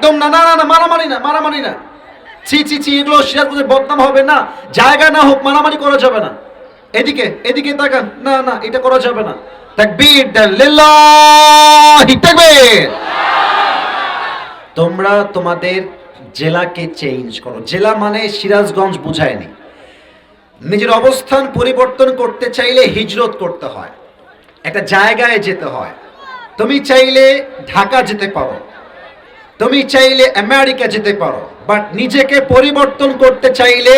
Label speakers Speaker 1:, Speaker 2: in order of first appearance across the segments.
Speaker 1: একদম না না না মারামারি না মারামারি না। ছি ছি ছি, এগুলো সিরাজগঞ্জের বদনাম হবে না। জায়গা না হোক, মারামারি করা যাবে না। এদিকে এদিকে তাকান। না না, এটা করা যাবে না। তোমরা তোমাদের জেলাকে চেঞ্জ করো। জেলা মানে সিরাজগঞ্জ বুঝায়নি। নিজের অবস্থান পরিবর্তন করতে চাইলে হিজরত করতে হয়। একটা জায়গায় যেতে হয়। তুমি চাইলে ঢাকা যেতে পারো। তুমি চাইলে আমেরিকা যেতে পারো বাট নিজেকে পরিবর্তন করতে চাইলে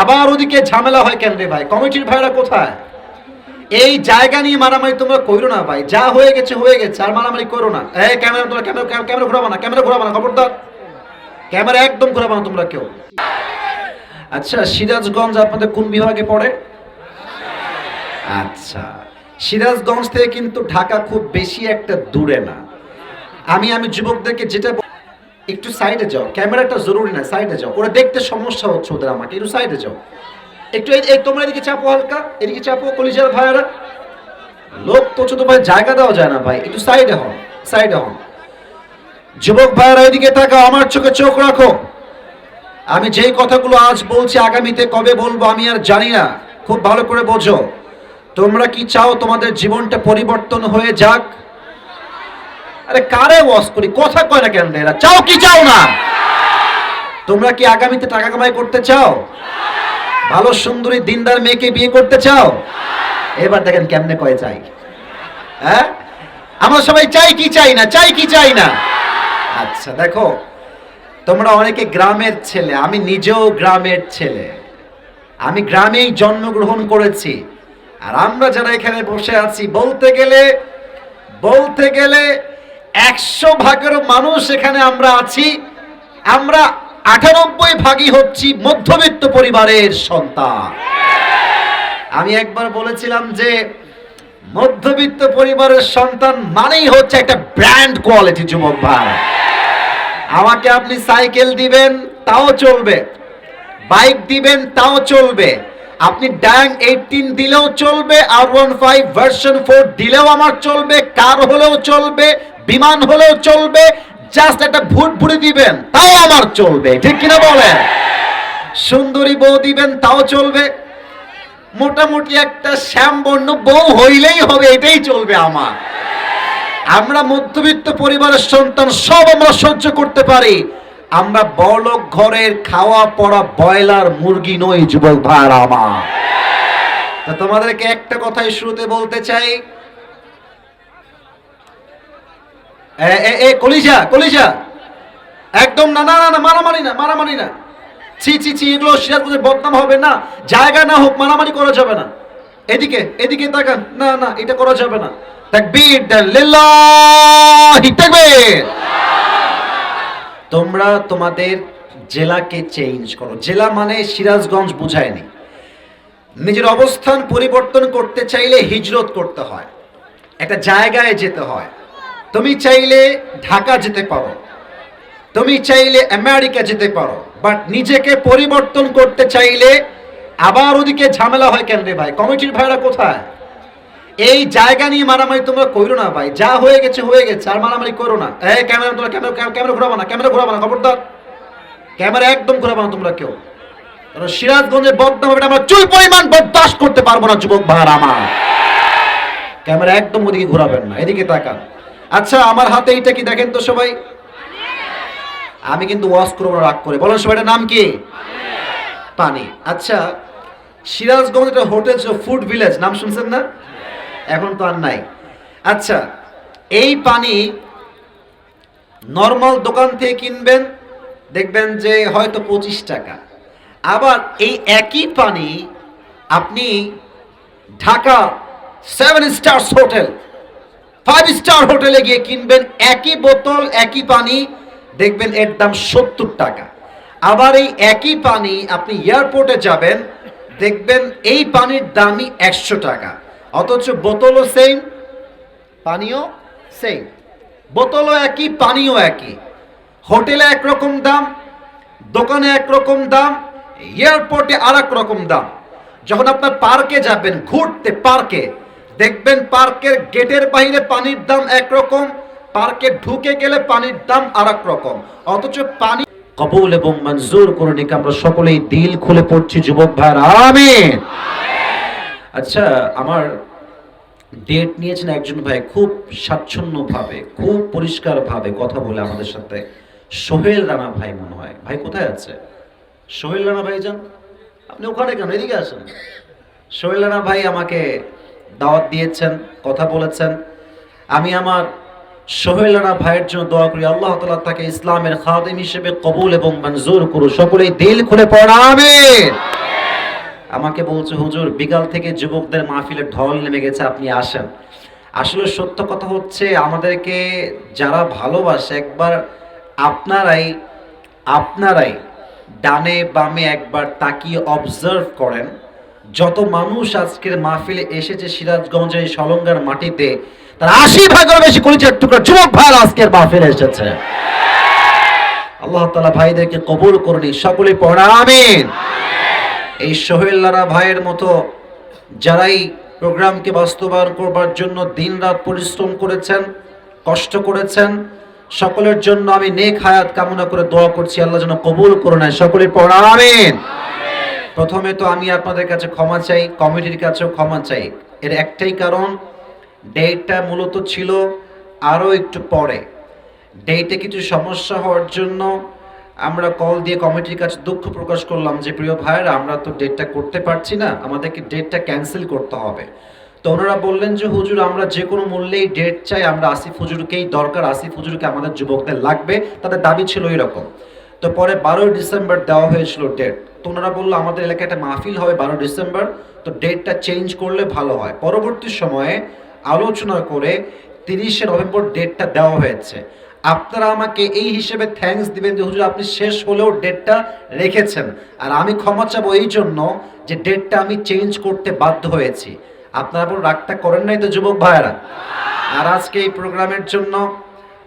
Speaker 1: আবার ওদিকে ঝামেলা হয় কেন রে ভাই? কমিটির ভাইরা কোথায়? এই জায়গা নিয়ে মারামারি তোমরা করো না ভাই। যা হয়ে গেছে হয়ে গেছে, আর মারামারি করো না। এই ক্যামেরা, তোমরা ক্যামেরা ক্যামেরা ঘোরাবো না, ক্যামেরা ঘোরাবো না, খবরদার। ক্যামেরা একদম ঘোরাবো না তোমরা কেউ। আচ্ছা সিরাজগঞ্জ আপনাদের কোন বিভাগে পড়ে? আচ্ছা সিরাজগঞ্জ থেকে কিন্তু ঢাকা খুব বেশি একটা দূরে না। আমি আমি যুবকদেরকে যেটা একটু সাইডে যাও। ক্যামেরাটা জরুরি না সাইডে যাও। ওরা দেখতে সমস্যা হচ্ছে ওদের আমাকে। একটু সাইডে যাও। একটু এই- তোমরা এদিকে চাপো হালকা, এদিকে চাপো কলিজার ভাইয়ারা। লোক তো ছোট ভাই, জায়গা দেওয়া যায় না ভাই। একটু সাইডে হন সাইডে হন যুবক ভাইয়ারা এদিকে তাকাও, আমার চোখে চোখ রাখো। আমি যেই কথাগুলো আজ বলছি আগামীতে কবে বলব আমি আর জানি না। খুব ভালো করে বোঝো। তোমরা কি চাও তোমাদের জীবনটা পরিবর্তন হয়ে যাক? আরে কারে ওয়াশ করি? কথা কয় না কেন এরা? চাও কি চাও না? তোমরা কি আগামীতে টাকা কামাই করতে চাও? ভালো সুন্দরী দিনদার মেয়েকে বিয়ে করতে চাও? এবার দেখেন কেমনে কয় চাই। হ্যাঁ? আমরা সবাই চাই কি চাই না? চাই কি চাই না? আচ্ছা দেখো, তোমরা অনেকে গ্রামের ছেলে, আমি নিজেও গ্রামের ছেলে। আমি গ্রামেই জন্মগ্রহণ করেছি। আর আমরা যারা এখানে বসে আছি, বলতে গেলে বলতে গেলে একশো ভাগের মানুষ এখানে আমরা আছি। আমরা আটানব্বই ভাগই হচ্ছি মধ্যবিত্ত পরিবারের সন্তান। আমি একবার বলেছিলাম যে মধ্যবিত্ত পরিবারের সন্তান মানেই হচ্ছে একটা ব্র্যান্ড কোয়ালিটি যুবক ভাই। আমাকে আপনি সাইকেল দিবেন, তাও চলবে। বাইক দিবেন, তাও চলবে। আপনি ড্যাং এইটিন দিলেও চলবে, আর ওয়ান ফাইভ ভার্সন ফোর দিলেও আমার চলবে, কার হলেও চলবে, বিমান হলেও চলবে, জাস্ট একটা ভুট ভুড়ি দিবেন, তাও আমার চলবে, ঠিক কিনা বলেন? সুন্দরী বউ দিবেন, তাও চলবে। মোটামুটি একটা শ্যামবর্ণ বউ হইলেই হবে, এটাই চলবে আমার। আমরা মধ্যবিত্ত পরিবারের সন্তান, সব আমরা সহ্য করতে পারি। আমরা বড়লোক ঘরের খাওয়া পড়া ব্রয়লার, মুরগি নই, যুবক ভাইয়ার আমার। তা তোমাদেরকে একটা কথাই শুরুতে বলতে চাই। এ কলিজা কলিজা। একদম না না না মারামারি না মারামারি না। ছি ছি ছি, এগুলো সিরাজগঞ্জের বদনাম হবে না। জায়গা না হোক, মারামারি করা যাবে না। এদিকে এদিকে তাকান। না না, এটা করা যাবে না। তাকবীর লিল্লাহি তোমরা তোমাদের জেলাকে চেঞ্জ করো। জেলা মানে সিরাজগঞ্জ বুঝায়নি। নিজের অবস্থান পরিবর্তন করতে চাইলে হিজরত করতে হয়। একটা জায়গায় যেতে হয়। তুমি চাইলে ঢাকা যেতে পারো। তুমি চাইলে আমেরিকা যেতে পারো। বাট নিজেকে পরিবর্তন করতে চাইলে আবার ওদিকে ঝামেলা হয় কেন রে ভাই? কমিটির ভাইরা কোথায়? এই জায়গা নিয়ে মারামারি তোমরা করো না ভাই। যা হয়ে গেছে হয়ে গেছে, আর মারামারি করো না। এই ক্যামেরা তোমরা ক্যামেরা ক্যামেরা ঘোরাবো না, ক্যামেরা ঘোরাবো না, খবরদার। ক্যামেরা একদম ঘোরাবো না তোমরা কেউ। কারণ সিরাজগঞ্জের বদনাম হবে আমরা চুল পরিমাণ বরদাস্ত করতে পারব না, যুবক ভাইয়ার আমার। ক্যামেরা একদম ওদিকে ঘোরাবেন না, এদিকে তাকান। আচ্ছা আমার হাতে এইটা কি দেখেন তো সবাই? আমি কিন্তু ওয়াশ করব রাগ করে। বলেন সবাই নাম কি? পানি। আচ্ছা সিরাজগঞ্জ একটা হোটেল ফুড ভিলেজ, নাম শুনছেন না? এখন তো আর নাই। আচ্ছা এই পানি নর্মাল দোকান থেকে কিনবেন, দেখবেন যে হয়তো পঁচিশ টাকা। আবার এই একই পানি আপনি Dhaka seven stars hotel five star হোটেলে গিয়ে কিনবেন, একই বোতল, একই পানি, দেখবেন এর দাম সত্তর টাকা। আবার এই একই পানি আপনি এয়ারপোর্টে যাবেন, দেখবেন এই পানির দামই একশো টাকা। অথচ বোতলও সেম পানিও সেম বোতলও একই, পানিও একই। হোটেলে একরকম দাম, দোকানে একরকম দাম, এয়ারপোর্টে আর রকম দাম। যখন আপনার পার্কে যাবেন, ঘুরতে পার্কে, দেখবেন পার্কের গেটের বাইরে পানির দাম একরকম, পার্কে ঢুকে গেলে পানির দাম আর রকম অথচ পানি কবুল এবং মঞ্জুর করে নিকে আমরা সকলেই দিল খুলে পড়ছি, যুবক ভাইরা আমিন। আচ্ছা আমার ডেট নিয়েছেন একজন ভাই, খুব স্বাচ্ছন্দ্যভাবে, খুব পরিষ্কারভাবে কথা বলে আমাদের সাথে। সোহেল রানা ভাই মনে হয়। ভাই কোথায় আছে? সোহেল রানা ভাই যান। আপনি ওখানে কেন? এদিকে আসেন। সোহেল রানা ভাই আমাকে দাওয়াত দিয়েছেন, কথা বলেছেন। আমি আমার সোহেল রানা ভাইয়ের জন্য দোয়া করি, আল্লাহ তাআলা তাকে ইসলামের খাদিম হিসেবে কবুল এবং মঞ্জুর করুন সকলেই দিল খুলে পড়া আমিন। আমাকে বলছে, হুজুর, বিকাল থেকে যুবকদের মাহফিলে ঢল নেমে গেছে, আপনি আসেন। আসলে সত্য কথা হচ্ছে, আমাদেরকে যারা ভালোবাসে, একবার আপনারাই আপনারাই ডানে বামে একবার তাকিয়ে অবজার্ভ করেন। যত মানুষ আজকের মাহফিলে এসেছে সিরাজগঞ্জের এই সলঙ্গার মাটিতে, তার আশি ভাগের বেশি কলিচার টুকরা যুবক ভাই আজকের মাহফিলে এসেছে। আল্লাহ তালা ভাইদেরকে কবুল করুন সকলে পড়া, আমিন। এই সোহেল্লারা ভাইয়ের মতো যারাই প্রোগ্রামকে বাস্তবায়ন করবার জন্য দিনরাত পরিশ্রম করেছেন, কষ্ট করেছেন, সকলের জন্য আমি নেক হায়াত কামনা করে দোয়া করছি, আল্লাহ যেন কবুল করে নেয়। সকলে পড়া, আমিন। প্রথমে তো আমি আপনাদের কাছে ক্ষমা চাই, কমিটির কাছেও ক্ষমা চাই। এর একটাই কারণ, ডেটটা মূলত ছিল আরও একটু পরে। ডেটে কিছু সমস্যা হওয়ার জন্য আমরা কল দিয়ে কমিটির কাছে দুঃখ প্রকাশ করলাম যে, প্রিয় ভাইয়েরা, আমরা তো ডেটটা করতে পারছি না, আমাদেরকে ডেটটা ক্যান্সেল করতে হবে। তো ওনারা বললেন যে, হুজুর, আমরা যে কোনো মূল্যেই ডেট চাই, আমরা আসিফ হুজুরকেই দরকার, আসিফ হুজুরকে আমাদের যুবকদের লাগবে, তাদের দাবি ছিল এরকম তো পরে বারোই ডিসেম্বর দেওয়া হয়েছিল ডেট তো ওনারা বলল, আমাদের এলাকায় একটা মাহফিল হবে বারো ডিসেম্বর, তো ডেটটা চেঞ্জ করলে ভালো হয়। পরবর্তী সময়ে আলোচনা করে তিরিশে নভেম্বর ডেটটা দেওয়া হয়েছে। আপনারা আমাকে এই হিসেবে থ্যাঙ্কস দিবেন যে হুজুর আপনি শেষ হলেও ডেটটা রেখেছেন। আর আমি ক্ষমা চাবো এই জন্য যে ডেটটা আমি চেঞ্জ করতে বাধ্য হয়েছি। আপনারা বড় রাগটা করেন নাই তো, যুবক ভাইয়েরা? আর আজকে এই প্রোগ্রামের জন্য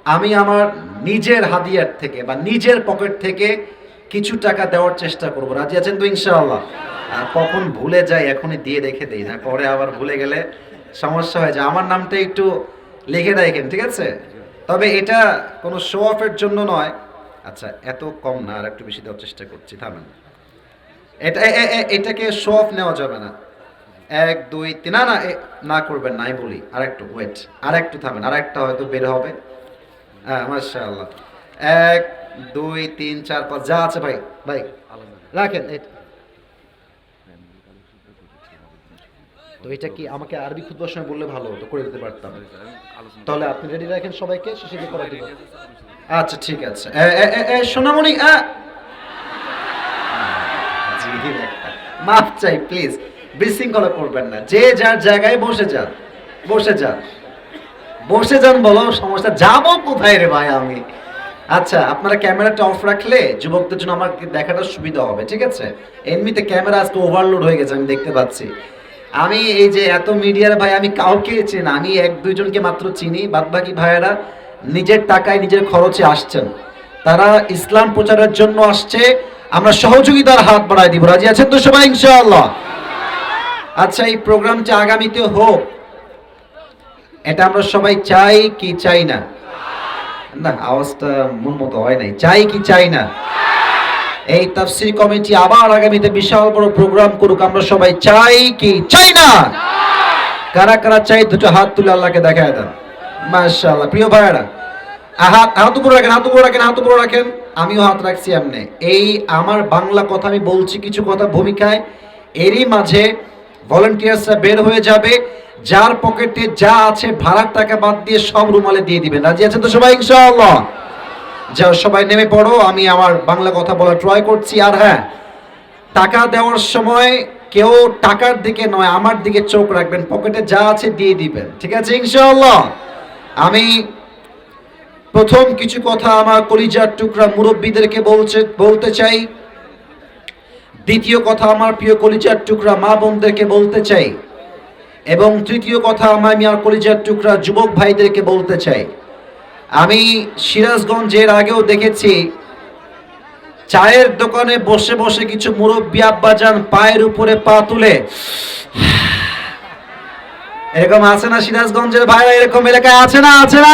Speaker 1: আমি আমার নিজের হাদিয়ার থেকে বা নিজের পকেট থেকে কিছু টাকা দেওয়ার চেষ্টা করব। রাজি আছেন তো, ইনশাআল্লাহ? আর কখন ভুলে যাই, এখনই দিয়ে রেখে দিই, না? পরে আবার ভুলে গেলে সমস্যা হয়ে যায়। আমার নামটা একটু লিখে রাখেন ঠিক আছে? তবে এটা কোনো শো অফের জন্য নয়। আচ্ছা এত কম না আর একটু বেশি দেওয়ার চেষ্টা করছি থামেন। এটা এটাকে শো অফ নেওয়া যাবে না। এক দুই তিন না না করবেন নাই বলি আর একটু ওয়েট আর একটু থামেন আর একটা হয়তো বের হবে। হ্যাঁ মাশাআল্লাহ। এক দুই তিন চার পাঁচ যা আছে ভাই ভাই রাখেন এই- তো এটা কি আমাকে আরবি খুদবার সময় বললে ভালো হতো? করে দিতে পারতাম। তাহলে আপনি রেডি রাখেন সবাইকে? শেষে দিয়ে করে দিব? আচ্ছা ঠিক আছে। সোনামণি। মাফ চাই প্লিজ বিশৃঙ্খলা করবেন না। যে যার জায়গায় বসে যান বসে যান। বসে যান বলো সমস্যা। যাব কোথায় রে ভাই আমি? আচ্ছা আপনারা ক্যামেরাটা অফ রাখলে যুবকদের জন্য আমার দেখাটা সুবিধা হবে ঠিক আছে? এমনিতে ক্যামেরা আজকে ওভারলোড হয়ে গেছে আমি দেখতে পাচ্ছি। আমি এই যে এত মিডিয়ার ভাই, আমি কাউকে চিনি আমি এক দুইজনকে মাত্র চিনি। বাদ বাকি ভাইয়েরা নিজের টাকায় নিজের খরচে আসছেন। তারা ইসলাম প্রচারের জন্য আসছে। আমরা সহযোগিতার হাত বাড়াই দিব। রাজি আছেন তো সবাই, ইনশাআল্লাহ? আচ্ছা এই প্রোগ্রামটা আগামীতে হোক, এটা আমরা সবাই চাই কি চাই না? না, আওয়াজটা মন মতো হয় নাই। চাই কি চাই না? এই তাফসির কমিটি আবার আগামীতে বিশাল বড় প্রোগ্রাম করুক, আমরা সবাই চাই কি? চাই না? কারা কারা চাই দুটো হাত তুলে আল্লাহকে দেখায় দেন। মাশাআল্লাহ। প্রিয় ভাইয়েরা হাত হাত উপরে রাখেন, হাত উপরে রাখেন, হাত উপরে রাখেন। আমিও হাত রাখছি এমনি। এই আমার বাংলা কথা আমি বলছি কিছু কথা ভূমিকায়। এরই মাঝে ভলেন্টিয়ার্সরা বের হয়ে যাবে। যার পকেটে যা আছে ভাড়ার টাকা বাদ দিয়ে সব রুমালে দিয়ে দিবেন রাজি আছেন তো সবাই, ইনশাআল্লাহ? যাও সবাই নেমে পড়ো, আমি আমার বাংলা কথা বলা ট্রাই করছি। আর হ্যাঁ টাকা দেওয়ার সময় কেউ টাকার দিকে নয়, আমার দিকে চোখ রাখবেন, পকেটে যা আছে দিয়ে দিবেন। ঠিক আছে, ইনশাআল্লাহ? আমি প্রথম কিছু কথা আমার কলিজার টুকরা মুরব্বীদেরকে বলছে, বলতে চাই। দ্বিতীয় কথা আমার প্রিয় কলিজার টুকরা মা বোনদেরকে বলতে চাই। এবং তৃতীয় কথা আমার আমি আর কলিজার টুকরা যুবক ভাইদেরকে বলতে চাই। আমি সিরাজগঞ্জের আগেও দেখেছি, চায়ের দোকানে বসে বসে কিছু মুরব্বী আব্বাজান পায়ের উপরে পা তুলে, এরকম আছে না সিরাজগঞ্জের ভাইরা? এরকম এলাকায় আছে না? আছে না?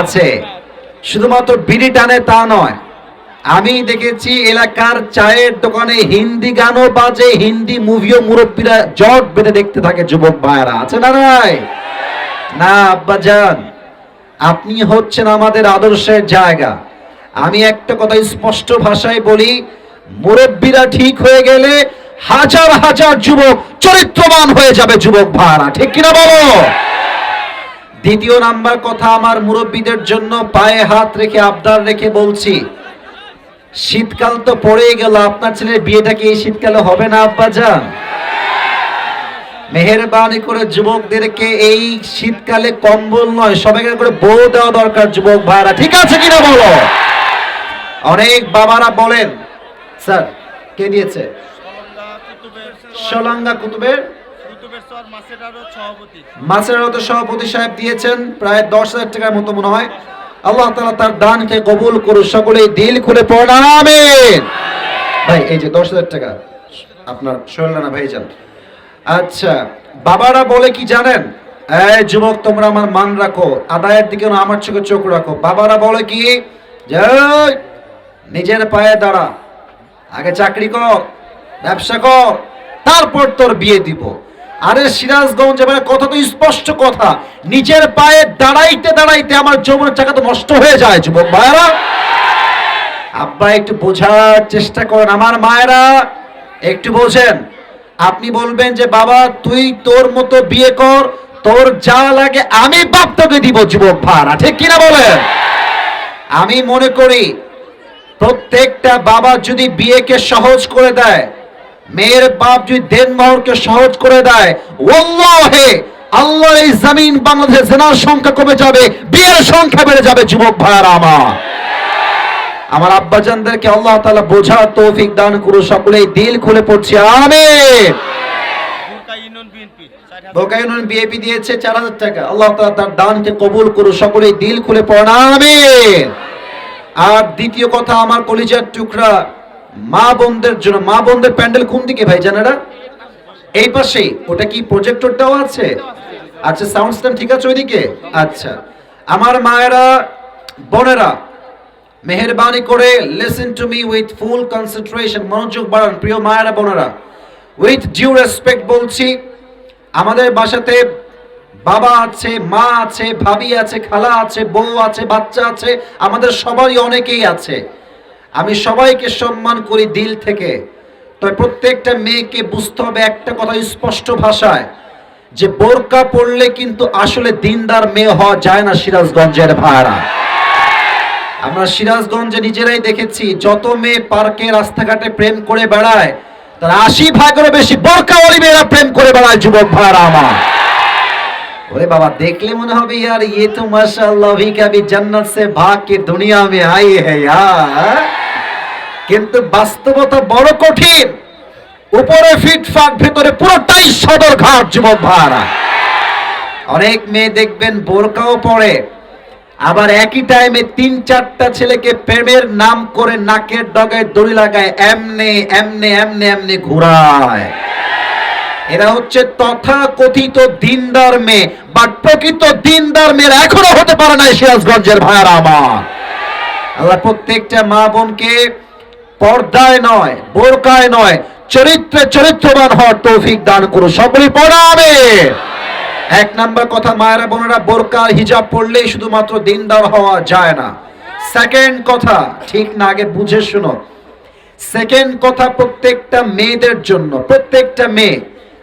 Speaker 1: আছে। শুধুমাত্র বিড়ি টানে তা নয়। আমি দেখেছি এলাকার চায়ের দোকানে হিন্দি গানও বাজে, হিন্দি মুভিও মুরব্বীরা জট বেঁধে দেখতে থাকে যুবক ভাইয়ারা। আছে না নাই? না, আব্বাজান। আপনি হচ্ছেন আমাদের আদর্শের জায়গা। আমি একটা কথা স্পষ্ট ভাষায় বলি, মুরব্বীরা ঠিক হয়ে গেলে হাজার হাজার যুবক চরিত্রবান হয়ে যাবে যুবক ভাড়া ঠিক কিনা বলো? দ্বিতীয় নাম্বার কথা আমার মুরব্বীদের জন্য পায়ে হাত রেখে, আবদার রেখে বলছি, শীতকাল তো পড়েই গেল, আপনার ছেলের বিয়েটা কি এই শীতকালে হবে না আব্বা যান মেহরবানি করে যুবকদেরকে এই শীতকালে কম্বল নয়, সবাইকে করে বউ দেওয়া দরকার যুবক ভাইরা। ঠিক আছে কিনা বলো? অনেক বাবারা বলেন, স্যার, কে দিয়েছে?
Speaker 2: সলাঙ্গা কুতুবের সভাপতি
Speaker 1: সাহেব দিয়েছেন, প্রায় দশ হাজার টাকার মতো মনে হয়। আল্লাহ তালা তার দানকে কবুল দিল খুলে প্রণামে ভাই, এই যে দশ হাজার টাকা, আপনার শৈলানা ভাই যান আচ্ছা বাবারা বলে কি জানেন? এই যুবক, তোমরা আমার মান রাখো, আদায়ের দিকে আমার চোখে চোখ রাখো। বাবারা বলে কি? নিজের পায়ে দাঁড়া, আগে চাকরি কর, ব্যবসা কর, তারপর তোর বিয়ে দিব। আরে, সিরাজগঞ্জ এবারে কথা তো স্পষ্ট কথা। নিজের পায়ে দাঁড়াইতে দাঁড়াইতে আমার যৌবনের চাকা তো নষ্ট হয়ে যায়, যুবক ভাইরা আব্বা, একটু বোঝার চেষ্টা করেন। আমার মায়েরা, একটু বোঝেন। আপনি বলবেন যে, বাবা, তুই তোর মতো বিয়ে কর, তোর যা লাগে আমি বাপ তোকে দিব যুবক ভাড়া ঠিক কিনা বলেন? আমি মনে করি প্রত্যেকটা বাবা যদি বিয়েকে সহজ করে দেয়, মেয়ের বাপ যদি দেনমোহরকে সহজ করে দেয় ওল্লাহে আল্লাহর এই জমিন বাংলাদেশে জেনার সংখ্যা কমে যাবে, বিয়ের সংখ্যা বেড়ে যাবে, যুবক ভাইয়ারা আমার। আমার আব্বাজানদেরকে আল্লাহ তাআলা বোঝার তৌফিক দান করু সকলেই দিল খুলে পড়ছি
Speaker 2: বিএনপি।
Speaker 1: বোকায়ুন বিএপি দিয়েছে চার হাজার টাকা। আল্লাহ তাআলা তার দানকে কবুল করু সকলেই দিল খুলে পড়েন আমিন। আর দ্বিতীয় কথা আমার কলিজার টুকরা মা বোনদের জন্য মা বোনদের প্যান্ডেল কোন দিকে ভাই জানেরা এই পাশে ওটা কি প্রজেক্টরটাও আছে? আচ্ছা সাউন্ড সিস্টেম ঠিক আছে ওইদিকে? আচ্ছা। আমার মায়েরা বোনেরা মেহেরবানি করে listen to me with full concentration মনোযোগ বাড়ান, প্রিয় মায়েরা, বোনেরা। উইথ ডিউ রেসপেক্ট বলছি, আমাদের বাসাতে বাবা আছে, মা আছে, ভাবি আছে, খালা আছে, বউ আছে, বাচ্চা আছে, আমাদের সবারই অনেকেই আছে। আমি সবাইকে সম্মান করি দিল থেকে। তবে প্রত্যেকটা মেয়েকে বুঝতে হবে একটা কথা স্পষ্ট ভাষায়, যে বোরকা পড়লে কিন্তু আসলে দিনদার মেয়ে হওয়া যায় না সিরাজগঞ্জের ভাড়া আমরা সিরাজগঞ্জে নিজেরাই দেখেছি যত মেয়ে পার্কে রাস্তাঘাটে প্রেম করে বেড়ায় তার আশি ভাগেরও বেশি বোরকাওয়ালি মেয়েরা প্রেম করে বেড়ায় যুবক ভাড়া আমার ওরে বাবা দেখলে মনে হবে यार ये तो माशाल्लाह भी कभी जन्नत से भाग के दुनिया में आई है यार কিন্তু বাস্তবতা বড় কঠিন উপরে ফিটফাট ভেতরে পুরোটাই সদর ঘাট যুবক ভাড়া অনেক মেয়ে দেখবেন বোরকাও পরে আবার একই টাইমে তিন চারটা ছেলেকে প্রেমের নাম করে নাকের ডগায় দড়ি লাগায়, এমনে এমনে এমনে এমনে ঘুরায়। এরা হচ্ছে তথা কথিত দিনদার মেয়ে বাট প্রকৃত দিনদার মেয়েরা এখনও হতে পারে না সিরাজগঞ্জের ভাইয়ারা আমার। আল্লাহ, প্রত্যেকটা মা বোনকে পর্দায় নয়, বোরকায় নয়, চরিত্রে চরিত্রবান হওয়ার তৌফিক দান করো সকলে পড়াবে এক নাম্বার কথা, মায়েরা বোনেরা, বোরকা, হিজাব পড়লেই শুধুমাত্র দিনদার হওয়া যায় না। সেকেন্ড কথা, ঠিক না, আগে বুঝে শুনো। সেকেন্ড কথা, প্রত্যেকটা মেয়েদের জন্য, প্রত্যেকটা মেয়ে,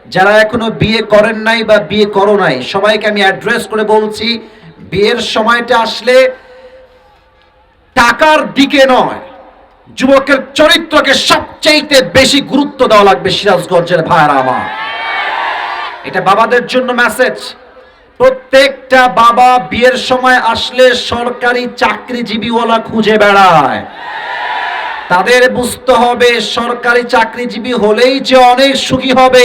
Speaker 1: যারা এখনও বিয়ে করেন নাই বা বিয়ে করো নাই, সবাইকে আমি অ্যাড্রেস করে বলছি, বিয়ের সময়টা আসলে টাকার দিকে নয়, যুবকের চরিত্রকে সবচাইতে বেশি গুরুত্ব দেওয়া লাগবে সিরাজগঞ্জের ভাইয়ারা আমার। এটা বাবাদের জন্য মেসেজ প্রত্যেকটা বাবা বিয়ের সময় আসলে সরকারি চাকরিজীবীওয়ালা খুঁজে বেড়ায়। তাদের বুঝতে হবে সরকারি চাকরিজীবী হলেই যে অনেক সুখী হবে।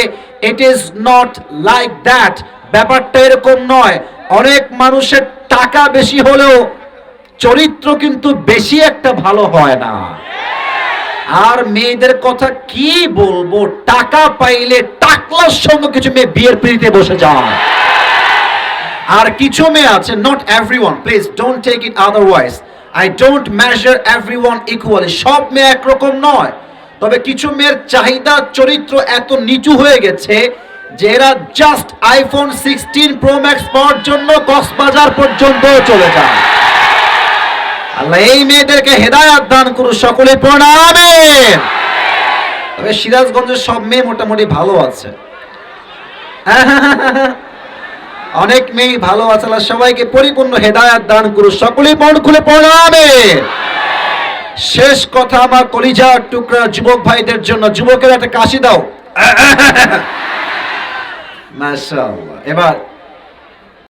Speaker 1: It is not like that ব্যাপারটা এরকম নয়। অনেক মানুষের টাকা বেশি হলেও চরিত্র কিন্তু বেশি একটা ভালো হয় না। আর মেয়েদের কথা কি বলব? টাকা পাইলে সঙ্গে কিছু মেয়ে বিয়ের বসে আর কিছু মেয়ে আছে not everyone please don't take it otherwise I don't measure everyone equally সব মেয়ে একরকম নয়। তবে কিছু মেয়ের চাহিদা, চরিত্র এত নিচু হয়ে গেছে যে এরা just iPhone sixteen pro max পাওয়ার জন্য কক্সবাজার পর্যন্ত চলে যায়। আল্লাহ, এই মেয়েদেরকে হেদায়াত দান করুন সকলে প্রণামেন তবে সিরাজগঞ্জের সব মেয়ে মোটামুটি ভালো আছে। অনেক মেয়ে ভালো আছে সবাইকে পরিপূর্ণ হেদায়াত দান করুন। সকলেই মন খুলে পড়াবে। শেষ কথা আমার কলিজা টুকরা যুবক ভাইদের জন্য। যুবকের একটা কাশি দাও। এবার